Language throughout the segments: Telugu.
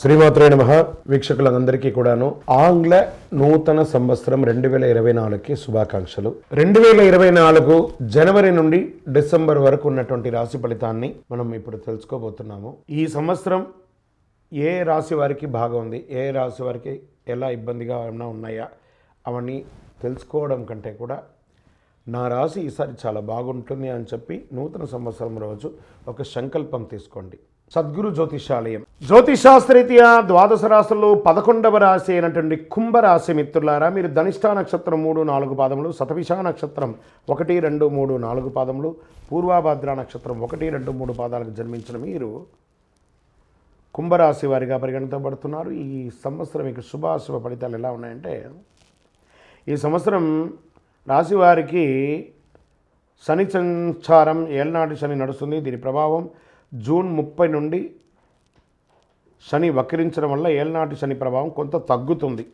శ్రీమాత్రే నమ. వీక్షకులందరికీ కూడాను ఆంగ్ల నూతన సంవత్సరం రెండు వేల ఇరవై నాలుగుకి శుభాకాంక్షలు. రెండు వేల ఇరవై నాలుగు జనవరి నుండి డిసెంబర్ వరకు ఉన్నటువంటి రాశి ఫలితాన్ని మనం ఇప్పుడు తెలుసుకోబోతున్నాము. ఈ సంవత్సరం ఏ రాశి వారికి బాగుంది ఏ రాశి వారికి ఎలా ఇబ్బందిగా ఏమైనా ఉన్నాయా? అవన్నీ తెలుసుకోవడం కంటే కూడా నా రాశి ఈసారి చాలా బాగుంటుంది అని చెప్పి నూతన సంవత్సరం రోజు ఒక సంకల్పం తీసుకోండి. సద్గురు జ్యోతిషాలయం. జ్యోతిషాస్త్రరీత్యా ద్వాదశ రాశుల్లో పదకొండవ రాశి అయినటువంటి కుంభరాశి మిత్రులారా మీరు ధనిష్ఠా నక్షత్రం మూడు నాలుగు పాదములు శతవిషా నక్షత్రం ఒకటి రెండు మూడు నాలుగు పాదములు పూర్వాభద్ర నక్షత్రం ఒకటి రెండు మూడు పాదాలకు జన్మించిన మీరు కుంభరాశి వారిగా పరిగణించబడుతున్నారు. ఈ సంవత్సరం మీకు శుభాశుభ ఫలితాలు ఎలా ఉన్నాయంటే ఈ సంవత్సరం రాశి వారికి శని సంచారం ఏళ్ళనాటి శని నడుస్తుంది. దీని ప్రభావం జూన్ ముప్పై నుండి శని వక్రించడం వల్ల ఏళ్ళనాటి శని ప్రభావం కొంత తగ్గుతుంది.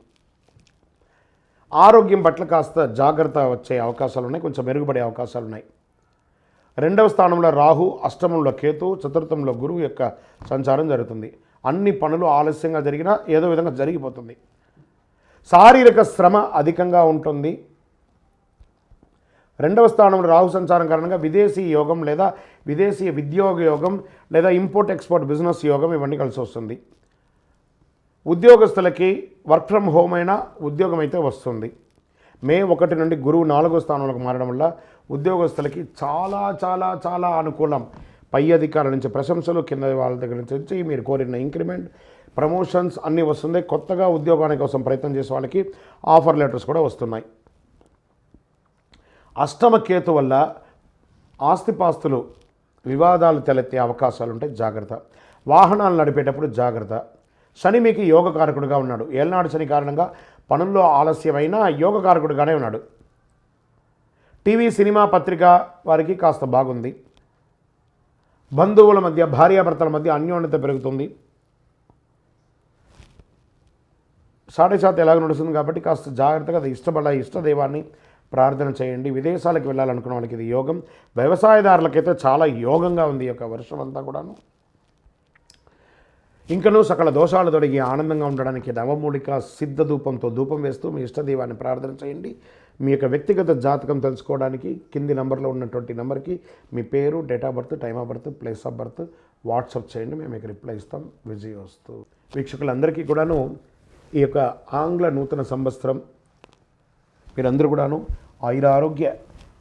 ఆరోగ్యం పట్ల కాస్త జాగ్రత్త వచ్చే అవకాశాలు ఉన్నాయి కొంచెం మెరుగుపడే అవకాశాలు ఉన్నాయి. రెండవ స్థానంలో రాహు అష్టమంలో కేతు చతుర్థంలో గురువు యొక్క సంచారం జరుగుతుంది. అన్ని పనులు ఆలస్యంగా జరిగినా ఏదో విధంగా జరిగిపోతుంది. శారీరక శ్రమ అధికంగా ఉంటుంది. రెండవ స్థానంలో రాహు సంచారం కారణంగా విదేశీ యోగం లేదా విదేశీ విద్యోగ యోగం లేదా ఇంపోర్ట్ ఎక్స్పోర్ట్ బిజినెస్ యోగం ఇవన్నీ కలిసి వస్తుంది. ఉద్యోగస్తులకి వర్క్ ఫ్రమ్ హోమ్ అయినా ఉద్యోగం అయితే వస్తుంది. మే ఒకటి నుండి గురువు నాలుగో స్థానంలోకి మారడం వల్ల ఉద్యోగస్తులకి చాలా చాలా చాలా అనుకూలం. పై అధికారుల నుంచి ప్రశంసలు కింద వాళ్ళ దగ్గర నుంచి మీరు కోరిన ఇంక్రిమెంట్ ప్రమోషన్స్ అన్నీ వస్తుంది. కొత్తగా ఉద్యోగానికి కోసం ప్రయత్నం చేసే వాళ్ళకి ఆఫర్ లెటర్స్ కూడా వస్తున్నాయి. అష్టమ కేతు వల్ల ఆస్తిపాస్తులు వివాదాలు తలెత్తే అవకాశాలు ఉంటాయి జాగ్రత్త. వాహనాలు నడిపేటప్పుడు జాగ్రత్త. శని మీకు యోగకారకుడుగా ఉన్నాడు. ఏలనాడు శని కారణంగా పనుల్లో ఆలస్యమైన యోగకారకుడుగానే ఉన్నాడు. టీవీ సినిమా పత్రిక వారికి కాస్త బాగుంది. బంధువుల మధ్య భార్యాభర్తల మధ్య అన్యోన్యత పెరుగుతుంది. సాడే శాతం ఎలాగ నడుస్తుంది కాబట్టి కాస్త జాగ్రత్తగా అది ఇష్టపడ ఇష్టదైవాన్ని ప్రార్థన చేయండి. విదేశాలకు వెళ్ళాలనుకున్న వాళ్ళకి ఇది యోగం. వ్యవసాయదారులకైతే చాలా యోగంగా ఉంది ఈ యొక్క వర్షం అంతా కూడాను. ఇంకనూ సకల దోషాలు తొలగి ఆనందంగా ఉండడానికి నవమూలిక సిద్ధ ధూపంతో ధూపం వేస్తూ మీ ఇష్టదైవాన్ని ప్రార్థన చేయండి. మీ యొక్క వ్యక్తిగత జాతకం తెలుసుకోవడానికి కింది నంబర్లో ఉన్నటువంటి నెంబర్కి మీ పేరు date of birth time of birth place of birth WhatsApp చేయండి. మేము మీకు రిప్లై ఇస్తాం. విజయ్ వస్తూ వీక్షకులందరికీ కూడాను ఈ యొక్క ఆంగ్ల నూతన సంవత్సరం మీరందరూ కూడాను ఆయురారోగ్య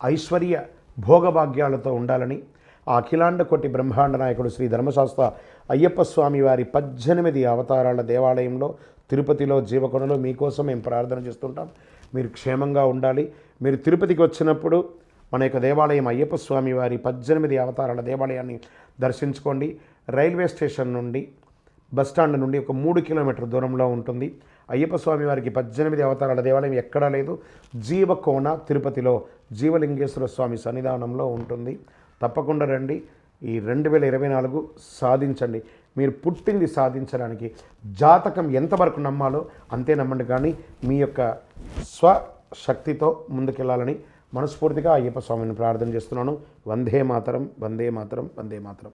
ఐశ్వర్య భోగభాగ్యాలతో ఉండాలని ఆ అఖిలాండ కోటి బ్రహ్మాండ నాయకుడు శ్రీ ధర్మశాస్త్ర అయ్యప్ప స్వామి వారి పద్దెనిమిది అవతారాల దేవాలయంలో తిరుపతిలో జీవకొనలో మీకోసం మేము ప్రార్థన చేస్తుంటాం. మీరు క్షేమంగా ఉండాలి. మీరు తిరుపతికి వచ్చినప్పుడు మన యొక్క దేవాలయం అయ్యప్ప స్వామి వారి పద్దెనిమిది అవతారాల దేవాలయాన్ని దర్శించుకోండి. రైల్వే స్టేషన్ నుండి బస్ స్టాండ్ నుండి ఒక మూడు కిలోమీటర్ దూరంలో ఉంటుంది. అయ్యప్ప స్వామి వారికి పద్దెనిమిది అవతారాల దేవాలయం ఎక్కడా లేదు. జీవకోన తిరుపతిలో జీవలింగేశ్వర స్వామి సన్నిధానంలో ఉంటుంది. తప్పకుండా రండి. ఈ రెండు వేల ఇరవై నాలుగు సాధించండి. మీరు పుట్టింది సాధించడానికి జాతకం ఎంతవరకు నమ్మాలో అంతే నమ్మండి. కానీ మీ యొక్క స్వశక్తితో ముందుకెళ్ళాలని మనస్ఫూర్తిగా అయ్యప్ప స్వామిని ప్రార్థన చేస్తున్నాను. వందే మాతరం వందే మాతరం వందే మాతరం.